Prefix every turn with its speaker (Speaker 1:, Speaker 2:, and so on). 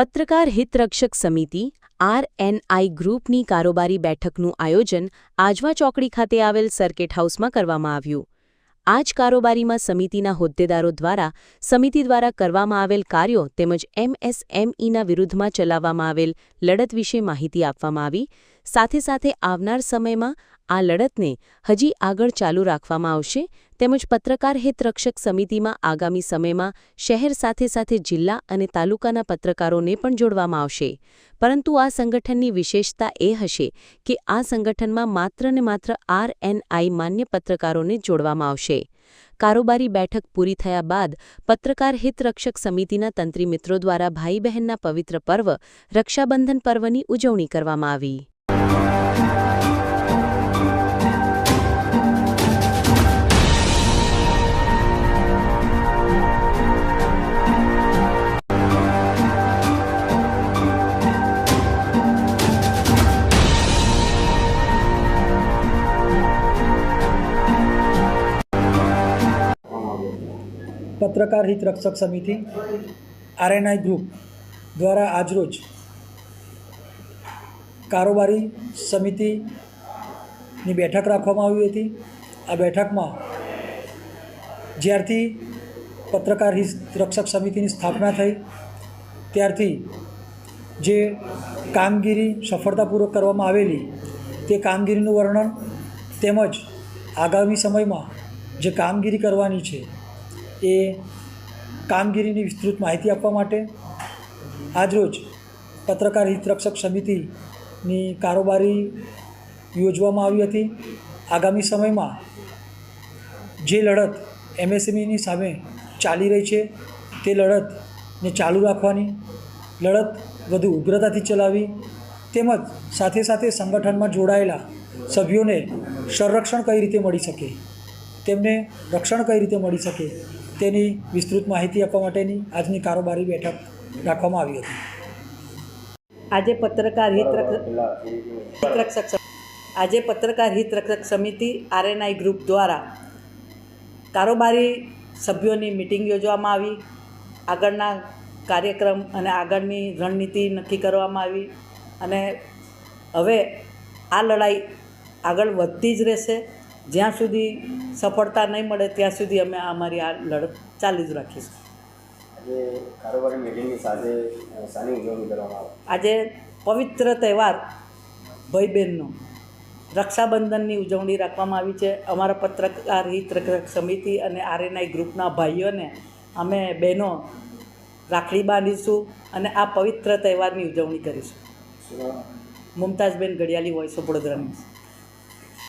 Speaker 1: પત્રકાર હિતરક્ષક સમિતિ, આરએનઆઈ ગ્રુપની કારોબારી બેઠકનું આયોજન આજવા ચોકડી ખાતે આવેલ સર્કિટ હાઉસમાં કરવામાં આવ્યું. આજ કારોબારીમાં સમિતિના હોદ્દેદારો દ્વારા સમિતિ દ્વારા કરવામાં આવેલ કાર્યો તેમજ એમએસએમઈના વિરુદ્ધમાં ચલાવવામાં આવેલ લડત વિશે માહિતી આપવામાં આવી. સાથે સાથે આવનાર સમયમાં આ લડતને હજી આગળ ચાલુ રાખવામાં આવશે, તેમજ પત્રકાર હિતરક્ષક સમિતિમાં આગામી સમયમાં શહેર સાથે સાથે જિલ્લા અને તાલુકાના પત્રકારોને પણ જોડવામાં આવશે. પરંતુ આ સંગઠનની વિશેષતા એ હશે કે આ સંગઠનમાં માત્ર ને માત્ર આરએનઆઈ માન્ય પત્રકારોને જોડવામાં આવશે. કારોબારી બેઠક પૂરી થયા બાદ પત્રકાર હિતરક્ષક સમિતિના તંત્રી મિત્રો દ્વારા ભાઈ બહેનના પવિત્ર પર્વ રક્ષાબંધન પર્વની ઉજવણી કરવામાં આવી.
Speaker 2: પત્રકાર હિત રક્ષક સમિતિ, આરએનઆઈ ગ્રુપ દ્વારા આજરોજ કારોબારી સમિતિની બેઠક રાખવામાં આવી હતી. આ બેઠકમાં જ્યારથી પત્રકાર હિત રક્ષક સમિતિની સ્થાપના થઈ, ત્યારથી જે કામગીરી સફળતાપૂર્વક કરવામાં આવેલી તે કામગીરીનું વર્ણન તેમજ આગામી સમયમાં જે કામગીરી કરવાની છે એ કામગીરીની વિસ્તૃત માહિતી આપવા માટે આજરોજ પત્રકાર હિતરક્ષક સમિતિની કારોબારી યોજવામાં આવી હતી. આગામી સમયમાં જે લડત એમએસએમઈની સામે ચાલી રહી છે તે લડતને ચાલુ રાખવાની, લડત વધુ ઉગ્રતાથી ચલાવી, તેમજ સાથે સાથે સંગઠનમાં જોડાયેલા સભ્યોને સંરક્ષણ કઈ રીતે મળી શકે, તેમને રક્ષણ કઈ રીતે મળી શકે તેની વિસ્તૃત માહિતી આપવા માટેની આજની કારોબારી બેઠક રાખવામાં આવી હતી.
Speaker 3: આજે પત્રકાર હિત રક્ષ- હિતરક્ષક આજે પત્રકાર હિત રક્ષક સમિતિ આરએનઆઈ ગ્રુપ દ્વારા કારોબારી સભ્યોની મિટિંગ યોજવામાં આવી. આગળના કાર્યક્રમ અને આગળની રણનીતિ નક્કી કરવામાં આવી અને હવે આ લડાઈ આગળ વધતી જ રહેશે. જ્યાં સુધી સફળતા નહીં મળે ત્યાં સુધી અમે અમારી આ લડત ચાલુ જ રાખીશું.
Speaker 4: આજે
Speaker 3: પવિત્ર તહેવાર ભાઈ બહેનનો રક્ષાબંધનની ઉજવણી રાખવામાં આવી છે. અમારા પત્રકાર હિત રક્ષક સમિતિ અને આરએનઆઈ ગ્રુપના ભાઈઓને અમે બહેનો રાખડી બાંધીશું અને આ પવિત્ર તહેવારની ઉજવણી કરીશું. મુમતાજબેન ઘડિયાળી વોઇસ ઓફ વડોદરાની